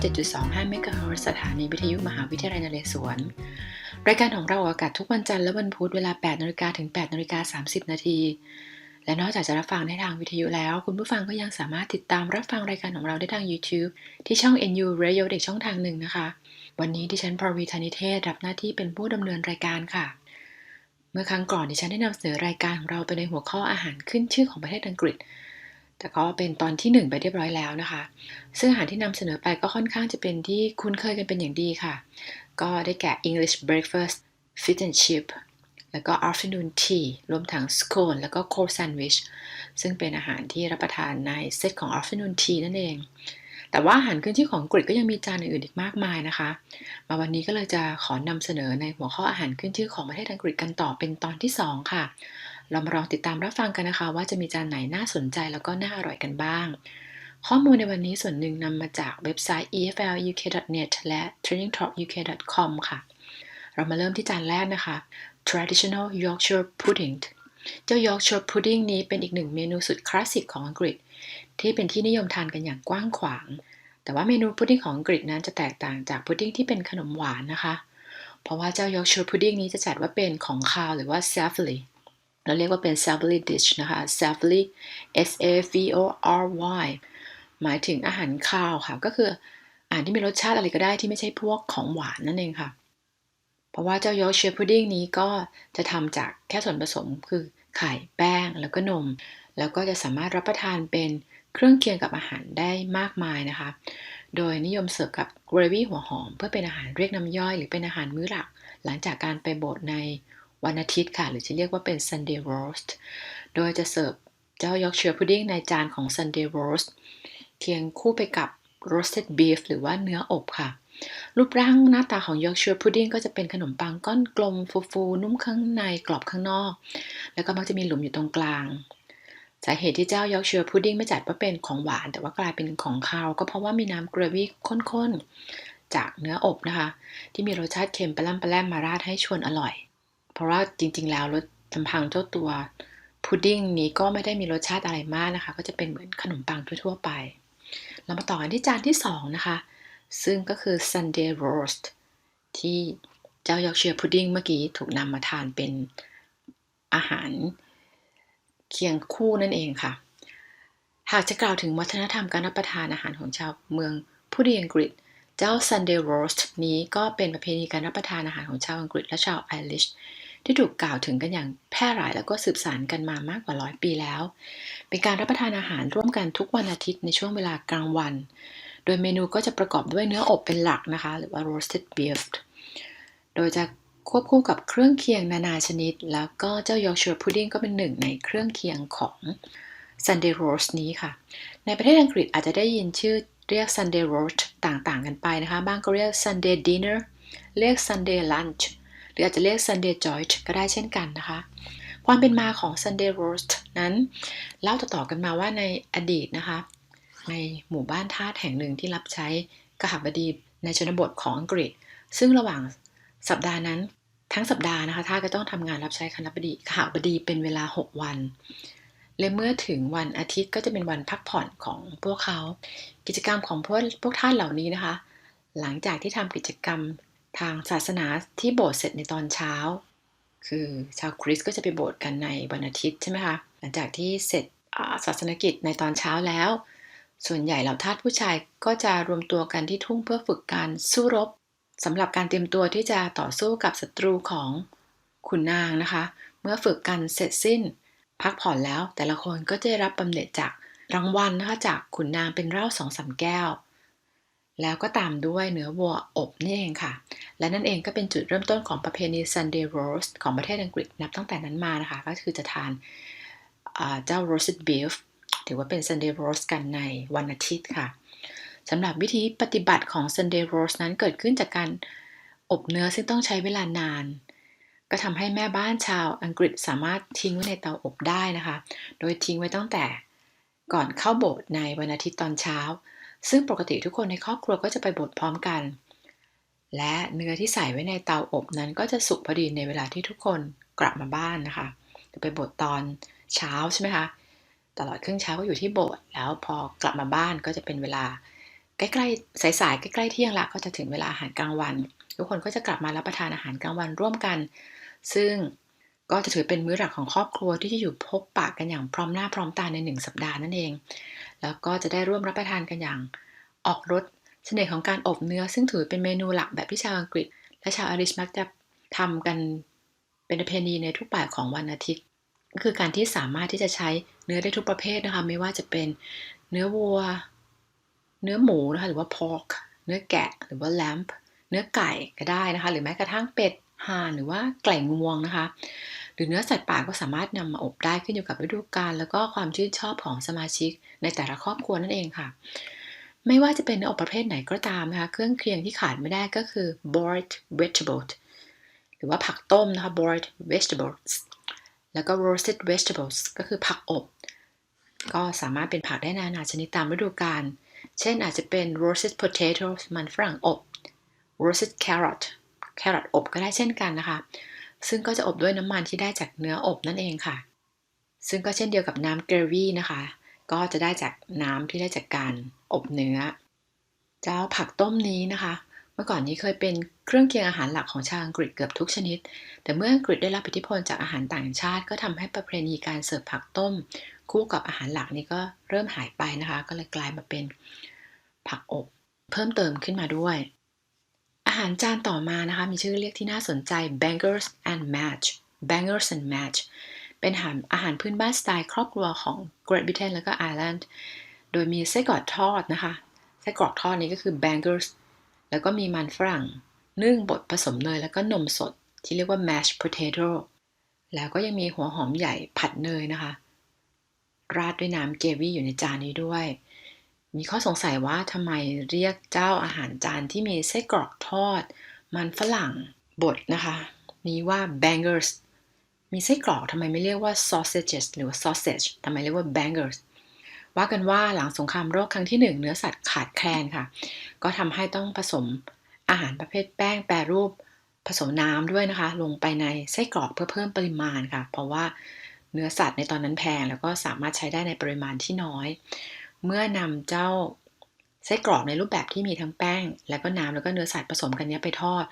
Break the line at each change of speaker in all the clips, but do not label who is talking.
7.25เมกะเฮิรตซ์สถานีวิทยุมหาวิทยาลัยนเรศวร รายการของเราออกอากาศทุกวันจันทร์และวันพุธเวลา 8นาฬิกาถึง8นาฬิกา30 นาที และนอกจากจะรับฟังได้ทางวิทยุแล้ว คุณผู้ฟังก็ยังสามารถติดตามรับฟังรายการของเราได้ทาง YouTube ที่ช่อง NU Radio เด็กช่องทางหนึ่งนะคะ วันนี้ดิฉันพรวีธนิเทศรับหน้าที่เป็นผู้ดำเนินรายการค่ะเมื่อครั้งก่อนดิฉันได้นำเสนอรายการของเราไปในหัวข้ออาหารขึ้นชื่อของประเทศอังกฤษ แต่ก็เป็นตอนที่ 1 ไปเรียบร้อยแล้วนะคะ ซึ่งอาหารที่นำเสนอไปก็ค่อนข้างจะเป็นที่คุ้นเคยกันเป็นอย่างดีค่ะ ก็ได้แก่ English breakfast fish and chip แล้วก็ afternoon tea รวมทั้ง scone แล้วก็ cold sandwich ซึ่งเป็นอาหารที่รับประทานในเซตของ afternoon tea นั่นเอง แต่ว่าอาหารขึ้นชื่อของอังกก็ยังมีจานอื่นอีกมากมายนะคะ มาวันนี้ก็เลยจะขอนำเสนอในหัวข้ออาหารขึ้นชื่อของประเทศอังกฤษกันต่อเป็นตอนที่ 2 ค่ะ เรามาลองติดตามรับฟังกันนะคะ ว่าจะมีจานไหนน่าสนใจแล้วก็น่าอร่อยกันบ้าง ข้อมูลในวันนี้ส่วนหนึ่งนำมาจากเว็บไซต์ efluk.net และ trainingtalkuk.com ค่ะ เรามาเริ่มที่จานแรกนะคะ traditional Yorkshire pudding เจ้า Yorkshire pudding นี้เป็นอีกหนึ่งเมนูสุดคลาสสิกของอังกฤษ ที่เป็นที่นิยมทานกันอย่างกว้างขวาง แต่ว่าเมนูพุดดิ้งของอังกฤษนั้นจะแตกต่างจากพุดดิ้งที่เป็นขนมหวานนะคะ เพราะว่าเจ้า Yorkshire pudding นี้จะจัดว่าเป็นของคาวหรือว่า savory เราเรียกว่าเป็น savory dish นะคะ savory S A V O R Y หมายถึงอาหารคาวค่ะ ก็คืออาหารที่มีรสชาติอะไรก็ได้ที่ไม่ใช่พวกของหวานนั่นเองค่ะ เพราะว่าเจ้า Yorkshire pudding นี้ก็จะทำจากแค่ส่วนผสมคือไข่แป้งแล้วก็นม แล้วก็จะสามารถรับประทานเป็นเครื่องเคียงกับอาหารได้มากมายนะคะ โดยนิยมเสิร์ฟกับเกรวี่หัวหอม เพื่อเป็นอาหารเรียกน้ำย่อยหรือเป็นอาหารมื้อหลัก หลังจากการไปโบสถ์ใน วันอาทิตย์ค่ะ หรือจะเรียกว่าเป็น Sunday roast โดยจะเสิร์ฟเจ้า Yorkshire pudding ในจานของ Sunday roast เคียงคู่ไปกับ roasted beef หรือว่าเนื้ออบค่ะ รูปร่างหน้าตาของ Yorkshire pudding ก็จะเป็นขนมปังก้อนกลมฟูๆ นุ่มข้างในกรอบข้างนอก แล้วก็มักจะมีหลุมอยู่ตรงกลางสาเหตุที่เจ้า Yorkshire pudding ไม่จัดว่าเป็นของหวาน แต่ว่ากลายเป็นของคาว ก็เพราะว่ามีน้ำเกรวี่ข้นๆ จากเนื้ออบนะคะ ที่มีรสชาติเค็มปลาล่ำปลาแล่มมาราดให้ชวนอร่อย ราะว่าจริง ๆ แล้วรสลำพังเจ้าตัวพุดดิ้งนี้ก็ไม่ได้มีรสชาติอะไรมากนะคะ ก็จะเป็นเหมือนขนมปังทั่วๆไป เรามาต่อกันที่จานที่ 2 นะคะ ซึ่งก็คือ Sunday roast ที่เจ้า Yorkshire pudding เมื่อกี้ถูกนำมาทานเป็นอาหารเคียงคู่นั่นเองค่ะ หากจะกล่าวถึงวัฒนธรรมการรับประทานอาหารของชาวเมืองผู้ดีอังกฤษ เจ้า Sunday roast นี้ก็เป็นประเพณีการรับประทานอาหารของชาวอังกฤษและชาวไอริช ที่ถูกกล่าวถึงกันอย่างแพร่หลายแล้วก็สืบสานกันมามากกว่าร้อยปีแล้ว เป็นการรับประทานอาหารร่วมกันทุกวันอาทิตย์ในช่วงเวลากลางวัน โดยเมนูก็จะประกอบด้วยเนื้ออบเป็นหลักนะคะ หรือว่า roasted beef โดยจะควบคู่กับเครื่องเคียงนานาชนิด แล้วก็เจ้า Yorkshire pudding ก็เป็นหนึ่งในเครื่องเคียงของ Sunday roast นี้ค่ะ ในประเทศอังกฤษอาจจะได้ยินชื่อเรียก Sunday roast ต่างๆ กันไปนะคะ บ้างก็เรียก Sunday dinner เรียก Sunday lunch รืออาจจะเรียก Sunday George ก็ได้เช่นกันนะคะ ความเป็นมาของ Sunday roast นั้น เล่าต่อๆกันมาว่าในอดีตนะคะ ในหมู่บ้านทาสแห่งหนึ่งที่รับใช้กหบดีในชนบทของอังกฤษ ซึ่งระหว่างสัปดาห์นั้นทั้งสัปดาห์นะคะท่าก็ต้องทำงานรับใช้คณะบดีขหบดีเป็นเวลา 6 วัน และเมื่อถึงวันอาทิตย์ก็จะเป็นวันพักผ่อนของพวกเขา กิจกรรมของพวกพวกท่านเหล่านี้นะคะ หลังจากที่ทำกิจกรรม ทางศาสนาที่โบสถ์เสร็จในตอนเช้า คือชาวคริสต์ก็จะไปโบสถ์กันในวันอาทิตย์ใช่ไหมคะหลังจากที่เสร็จศาสนกิจในตอนเช้าแล้ว ส่วนใหญ่เหล่าทาสผู้ชายก็จะรวมตัวกันที่ทุ่งเพื่อฝึกการสู้รบสำหรับการเตรียมตัวที่จะต่อสู้กับศัตรูของขุนนางนะคะ เมื่อฝึกกันเสร็จสิ้น พักผ่อนแล้วแต่ละคนก็จะได้รับบำเหน็จจากรางวัลนะคะจากขุนนางเป็นเหล้าสองสาแก้ว แล้วก็ตามด้วยเนื้อวัวอบนี่เองค่ะ และนั่นเองก็เป็นจุดเริ่มต้นของประเพณี Sunday roast ของประเทศอังกฤษนับตั้งแต่นั้นมานะคะ ก็คือจะทานเจ้า roasted beef ถือว่าเป็น Sunday roast กันในวันอาทิตย์ค่ะสำหรับวิธีปฏิบัติของ Sunday roast นั้นเกิดขึ้นจากการอบเนื้อซึ่งต้องใช้เวลานาน ก็ทำให้แม่บ้านชาวอังกฤษสามารถทิ้งไว้ในเตาอบได้นะคะ โดยทิ้งไว้ตั้งแต่ก่อนเข้าโบสถ์ในวันอาทิตย์ตอนเช้า ซึ่งปกติทุกคนในครอบครัวก็จะไปบสถ์พร้อมกัน และเนื้อที่ใส่ไว้ในเตาอบนั้นก็จะสุกพอดีในเวลาที่ทุกคนกลับมาบ้านนะคะ จะไปบสถ์ตอนเช้าใช่ไหมคะตลอดครึ่งเช้าก็อยู่ที่โบสถ์แล้วพอกลับมาบ้านก็จะเป็นเวลาใกล้ๆสายๆใกล้ๆเที่ยงละก็จะถึงเวลาอาหารกลางวัน ทุกคนก็จะกลับมารับประทานอาหารกลางวันร่วมกัน ซึ่งก็จะถือเป็นมื้อหลักของครอบครัวที่จะอยู่พบปะกันอย่างพร้อมหน้าพร้อมตาในหนึ่งสัปดาห์นั่นเอง แล้วก็จะได้ร่วมรับประทานกันอย่างออกรสเสน่ห์ของการอบเนื้อ ซึ่งถือเป็นเมนูหลักแบบที่ชาวอังกฤษ และชาวอาริชมักจะทำกันเป็นประเพณีในทุกบ่ายของวันอาทิตย์ ก็คือการที่สามารถที่จะใช้เนื้อได้ทุกประเภทนะคะ ไม่ว่าจะเป็นเนื้อวัว เนื้อหมูนะคะหรือว่า pork เนื้อแกะหรือว่า lamb เนื้อไก่ก็ได้นะคะ หรือแม้กระทั่งเป็ดห่านหรือว่าไก่งวงนะคะ รือเนื้อสัตว์ป่าก็สามารถนำมาอบได้ขึ้นอยู่กับฤดูกาลแล้วก็ความชื่นชอบของสมาชิกในแต่ละครอบครัวนั่นเองค่ะ ไม่ว่าจะเป็นเนื้ออบประเภทไหนก็ตามนะคะ เครื่องเคียงที่ขาดไม่ได้ก็คือ boiled vegetables หรือว่าผักต้มนะคะ boiled vegetables แล้วก็ roasted vegetables ก็คือผักอบ ก็สามารถเป็นผักได้นานาชนิดตามฤดูกาล เช่นอาจจะเป็น roasted potatoes มันฝรั่งอบ roasted carrot แครอทอบก็ได้เช่นกันนะคะ ซึ่งก็จะอบด้วยน้ำมันที่ได้จากเนื้ออบนั่นเองค่ะ ซึ่งก็เช่นเดียวกับน้ำเกรวี่นะคะ ก็จะได้จากน้ำที่ได้จากการอบเนื้อ เจ้าผักต้มนี้นะคะ เมื่อก่อนนี้เคยเป็นเครื่องเคียงอาหารหลักของชาวอังกฤษเกือบทุกชนิด แต่เมื่ออังกฤษได้รับอิทธิพลจากอาหารต่างชาติ ก็ทำให้ประเพณีการเสิร์ฟผักต้ม คู่กับอาหารหลักนี้ก็เริ่มหายไปนะคะ ก็เลยกลายมาเป็นผักอบ เพิ่มเติมขึ้นมาด้วย อาหารจานต่อมานะคะ มีชื่อเรียกที่น่าสนใจ bangers and mash bangers and mash เป็นอาหารอาหารพื้นบ้านสไตล์ครอบครัวของ Great Britain แล้วก็ Ireland โดยมีไส้กรอกทอดนะคะ ไส้กรอกทอดนี้ก็คือ bangers แล้วก็มีมันฝรั่ง นึ่งบดผสมเนยแล้วก็นมสดที่เรียกว่า mashed potato แล้วก็ยังมีหัวหอมใหญ่ผัดเนยนะคะ ราดด้วยน้ำเกวี่อยู่ในจานนี้ด้วย มีข้อสงสัยว่าทำไมเรียกเจ้าอาหารจานที่มีไส้กรอกทอด มันฝรั่งบดนะคะนี้ว่า bangers มีไส้กรอกทำไมไม่เรียกว่า sausages หรือว่า sausage ทำไมเรียกว่า bangers ว่ากันว่าหลังสงครามโลกครั้งที่หนึ่งเนื้อสัตว์ขาดแคลนค่ะ ก็ทำให้ต้องผสมอาหารประเภทแป้งแปรรูปผสมน้ำด้วยนะคะ ลงไปในไส้กรอกเพื่อเพิ่มปริมาณค่ะ เพราะว่าเนื้อสัตว์ในตอนนั้นแพงแล้วก็สามารถใช้ได้ในปริมาณที่น้อย เมื่อนำเจ้าไส้กรอกในรูปแบบที่มีทั้งแป้ง แล้วก็น้ำแล้วก็เนื้อสัตว์ผสมกันนี้ไปทอด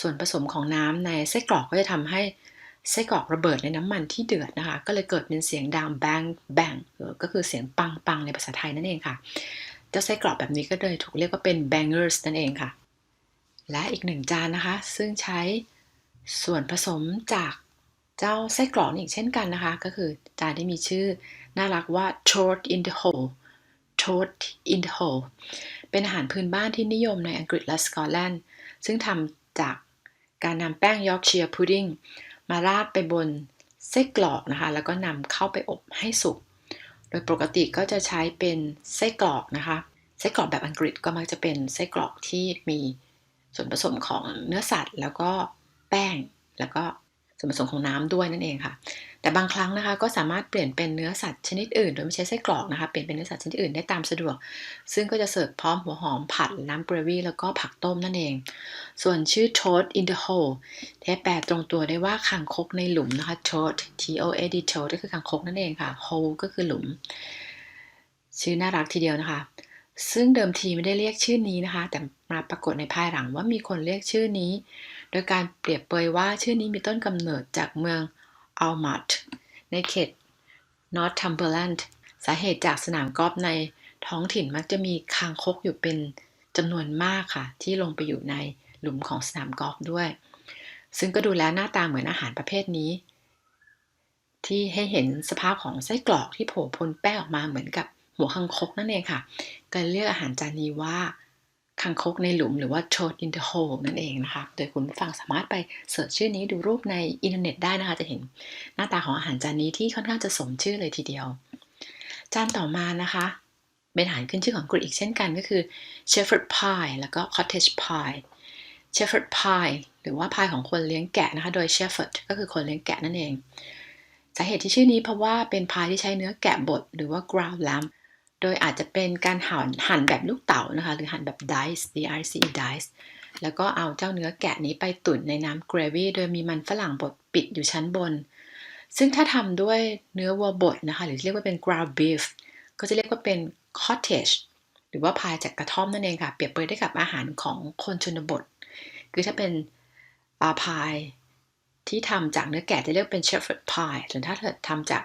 ส่วนผสมของน้ำในไส้กรอกก็จะทำให้ไส้กรอกระเบิดในน้ำมันที่เดือดนะคะ ก็เลยเกิดเป็นเสียงดังแบงแบงก็คือเสียงปังปังในภาษาไทยนั่นเองค่ะ เจ้าไส้กรอกแบบนี้ก็เลยถูกเรียกว่าเป็น bangers นั่นเองค่ะ และอีกหนึ่งจานนะคะ ซึ่งใช้ส่วนผสมจากเจ้าไส้กรอกอีกเช่นกันนะคะ ก็คือจานที่มีชื่อน่ารักว่า toad in the hole toad in the hole เป็นอาหารพื้นบ้านที่นิยมในอังกฤษและสกอตแลนด์ ซึ่งทำจากการนำแป้งยอร์กเชียร์พุดดิ้งมาราดไปบนไส้กรอกนะคะ แล้วก็นำเข้าไปอบให้สุก โดยปกติก็จะใช้เป็นไส้กรอกนะคะ ไส้กรอกแบบอังกฤษก็มักจะเป็นไส้กรอกที่มีส่วนผสมของเนื้อสัตว์ แล้วก็แป้ง แล้วก็ ส่วนผสมของน้ำด้วยนั่นเองค่ะ แต่บางครั้งนะคะก็สามารถเปลี่ยนเป็นเนื้อสัตว์ชนิดอื่น โดยไม่ใช้ไส้กรอกนะคะ เปลี่ยนเป็นเนื้อสัตว์ชนิดอื่นได้ตามสะดวก ซึ่งก็จะเสิร์ฟพร้อมหัวหอมผัดน้ำเกรวี่แล้วก็ผักต้มนั่นเอง ส่วนชื่อ toad in the hole แท้แปลตรงตัวได้ว่าคางคกในหลุมนะคะ toad t o a d toad ก็คือคางคกนั่นเองค่ะ hole ก็คือหลุม ชื่อน่ารักทีเดียวนะคะซึ่งเดิมทีไม่ได้เรียกชื่อนี้นะคะ แต่มาปรากฏในภายหลังว่ามีคนเรียกชื่อนี้ โดยการเปรียบเปยว่าชื่อนี้มีต้นกำเนิดจากเมืองอัลมัตในเขต Northumberland สาเหตุจากสนามกอล์ฟในท้องถิ่นมักจะมีคางคกอยู่เป็นจำนวนมากค่ะ ที่ลงไปอยู่ในหลุมของสนามกอล์ฟด้วย ซึ่งก็ดูแล้วหน้าตาเหมือนอาหารประเภทนี้ ที่ให้เห็นสภาพของไส้กรอกที่โผล่พ้นแป้งออกมาเหมือนกับหัวคังคกนั่นเองค่ะก็เรียกอาหารจานนี้ว่า คังคกในหลุมหรือว่า toad in the hole นั่นเองนะคะ โดยคุณผู้ฟังสามารถไปเสิร์ชชื่อนี้ดูรูปในอินเทอร์เน็ตได้นะคะ จะเห็นหน้าตาของอาหารจานนี้ที่ค่อนข้างจะสมชื่อเลยทีเดียว จานต่อมานะคะเป็นอาหารขึ้นชื่อของกรีกอีกเช่นกันก็คือ shepherd pie แล้วก็ cottage pie shepherd pie หรือว่าพายของคนเลี้ยงแกะนะคะ โดย shepherd ก็คือคนเลี้ยงแกะนั่นเอง สาเหตุที่ชื่อนี้เพราะว่าเป็นพายที่ใช้เนื้อแกะบดหรือว่า ground lamb โดยอาจจะเป็นการหั่นหั่นแบบลูกเต๋านะคะ หรือหั่นแบบ dice d i c e dice แล้วก็เอาเจ้าเนื้อแกะนี้ไปตุ๋นในน้ำเกรวี่โดยมีมันฝรั่งบดปิดอยู่ชั้นบน ซึ่งถ้าทำด้วยเนื้อวัวบดนะคะ หรือเรียกว่าเป็น ground beef ก็จะเรียกว่าเป็น cottage หรือว่าพายจากกระท่อมนั่นเองค่ะ เปรียบเปรยได้กับอาหารของคนชนบท คือถ้าเป็นอาพายที่ทำจากเนื้อแกะจะเรียกเป็น shepherd pie ส่วนถ้าเกิดทำจาก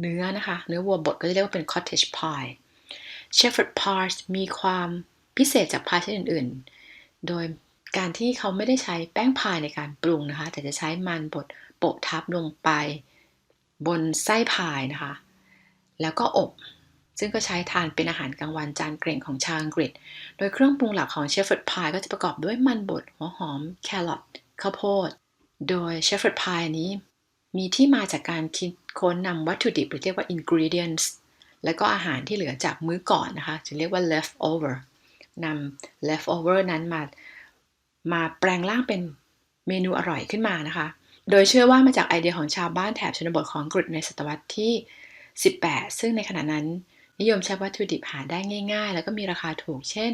เนื้อนะคะ เนื้อวัวบดก็จะเรียกว่าเป็น cottage pie shepherd pie มีความพิเศษจากพายชนิดอื่นๆ โดยการที่เขาไม่ได้ใช้แป้งพายในการปรุงนะคะ แต่จะใช้มันบดโปะทับลงไปบนไส้พายนะคะ แล้วก็อบ ซึ่งก็ใช้ทานเป็นอาหารกลางวันจานเกร่งของชาวอังกฤษ โดยเครื่องปรุงหลักของเชฟเฟิร์ดพายก็จะประกอบด้วยมันบดหัวหอม แครอทข้าวโพด โดยเชฟเฟิร์ดพายนี้มีที่มาจากการคิด ค้นนำวัตถุดิบหรือเรียกว่า ingredients แล้วก็อาหารที่เหลือจากมื้อก่อนนะคะจะเรียกว่า leftover นำ leftover นั้นมา มาแปลงร่างเป็นเมนูอร่อยขึ้นมานะคะ โดยเชื่อว่ามาจากไอเดียของชาวบ้านแถบชนบทของอังกฤษในศตวรรษที่ 18 ซึ่งในขณะนั้นนิยมใช้วัตถุดิบหาได้ง่าย ๆ แล้วก็มีราคาถูก เช่น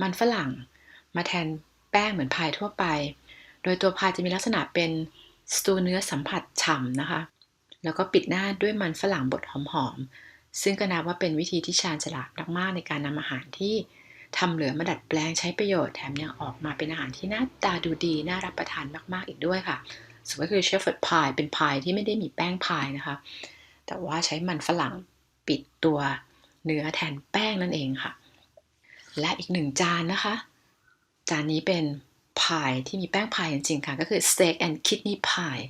มันฝรั่งมาแทนแป้งเหมือนพายทั่วไป โดยตัวพายจะมีลักษณะเป็นสตูเนื้อสัมผัสฉ่ำนะคะ แล้วก็ปิดหน้าด้วยมันฝรั่งบดหอมๆ ซึ่งก็นับว่าเป็นวิธีที่ชาญฉลาดมากๆในการนำอาหารที่ทำเหลือมาดัดแปลงใช้ประโยชน์แถมยังออกมาเป็นอาหารที่หน้าตาดูดี น่ารับประทานมากๆอีกด้วยค่ะส่วนก็คือเชฟเฟิร์ดพายเป็นพายที่ไม่ได้มีแป้งพายนะคะ แต่ว่าใช้มันฝรั่งปิดตัวเนื้อแทนแป้งนั่นเองค่ะ และอีกหนึ่งจานนะคะ จานนี้เป็นพายที่มีแป้งพายจริงๆค่ะ ก็คือ steak and kidney pie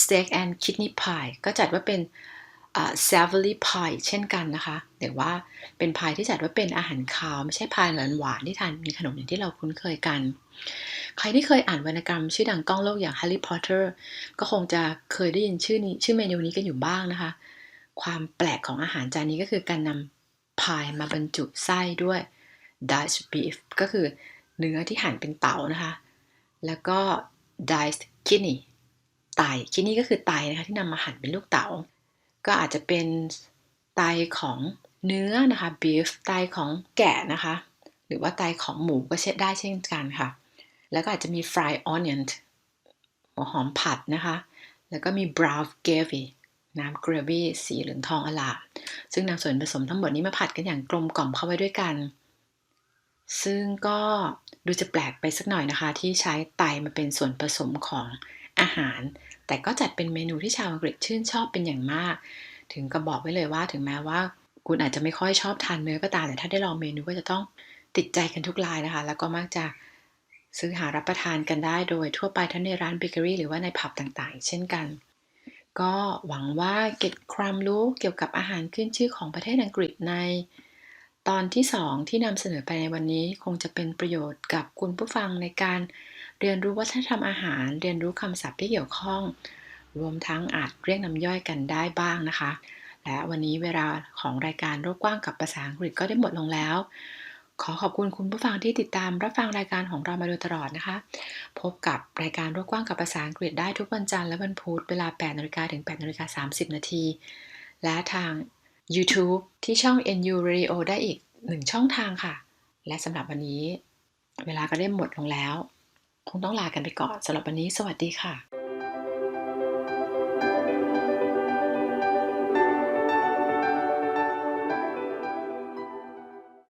steak and kidney pie ก็จัดว่าเป็น savory pie เช่นกันนะคะหรือว่าเป็นพายที่จัดว่าเป็นอาหารคาวไม่ใช่พายหวานหวานที่ทานมีขนมอย่างที่เราคุ้นเคยกัน ใครที่เคยอ่านวรรณกรรมชื่อดังก้องโลกอย่าง Harry Potter ก็คงจะเคยได้ยินชื่อนี้ชื่อเมนูนี้กันอยู่บ้างนะคะ ความแปลกของอาหารจานนี้ก็คือการนำพายมาบรรจุไส้ด้วย diced beef ก็คือเนื้อที่หั่นเป็นเต๋านะคะ แล้วก็ diced kidney ไต kidney ก็คือไตนะคะที่นำมาหั่นเป็นลูกเต๋า ก็อาจจะเป็นไตของเนื้อนะคะ beef ไตของแกะนะคะ หรือว่าไตของหมูก็เช่นได้เช่นกันค่ะ แล้วก็อาจจะมี fried onion หัวหอมผัดนะคะ แล้วก็มี brown gravy น้ำเกรวี่สีเหลืองทองอลามซึ่งนำส่วนผสมทั้งหมดนี้มาผัดกันอย่างกลมกล่อมเข้าไว้ด้วยกัน ซึ่งก็ดูจะแปลกไปสักหน่อยนะคะ ที่ใช้ไตมาเป็นส่วนผสมของ อาหาร แต่ก็จัดเป็นเมนูที่ชาวอังกฤษชื่นชอบเป็นอย่างมาก ถึงก็บอกไว้เลยว่าถึงแม้ว่า คุณอาจจะไม่ค่อยชอบทานเนื้อก็ตามแต่ถ้าได้ลองเมนูก็จะต้องติดใจกันทุกรายนะคะ แล้วก็มักจะซื้อหารับประทานกันได้โดยทั่วไปทั้งในร้านเบเกอรี่หรือว่าในผับต่างๆ เช่นกัน ก็หวังว่าเก็บความรู้เกี่ยวกับอาหารขึ้นชื่อของประเทศอังกฤษใน ตอนที่ 2 ที่นำเสนอไปในวันนี้คงจะเป็นประโยชน์กับคุณผู้ฟังในการ เรียนรู้วัฒนธรรมอาหาร เรียนรู้คำศัพท์ที่เกี่ยวข้อง รวมทั้งอาจเรียกน้ำย่อยกันได้บ้างนะคะ และวันนี้เวลาของรายการโลกกว้างกับภาษาอังกฤษก็ได้หมดลงแล้ว ขอขอบคุณคุณผู้ฟังที่ติดตามรับฟังรายการของเรามาโดยตลอดนะคะ พบกับรายการโลกกว้างกับภาษาอังกฤษได้ทุกวันจันทร์และวันพุธเวลา8นาฬิกาถึง8นาฬิกา30 นาที และทาง YouTube ที่ช่อง NU Radio ได้อีกหนึ่งช่องทางค่ะ และสำหรับวันนี้ เวลาก็ได้หมดลงแล้ว คงต้องลากันไปก่อนสำหรับวันนี้ สวัสดีค่ะ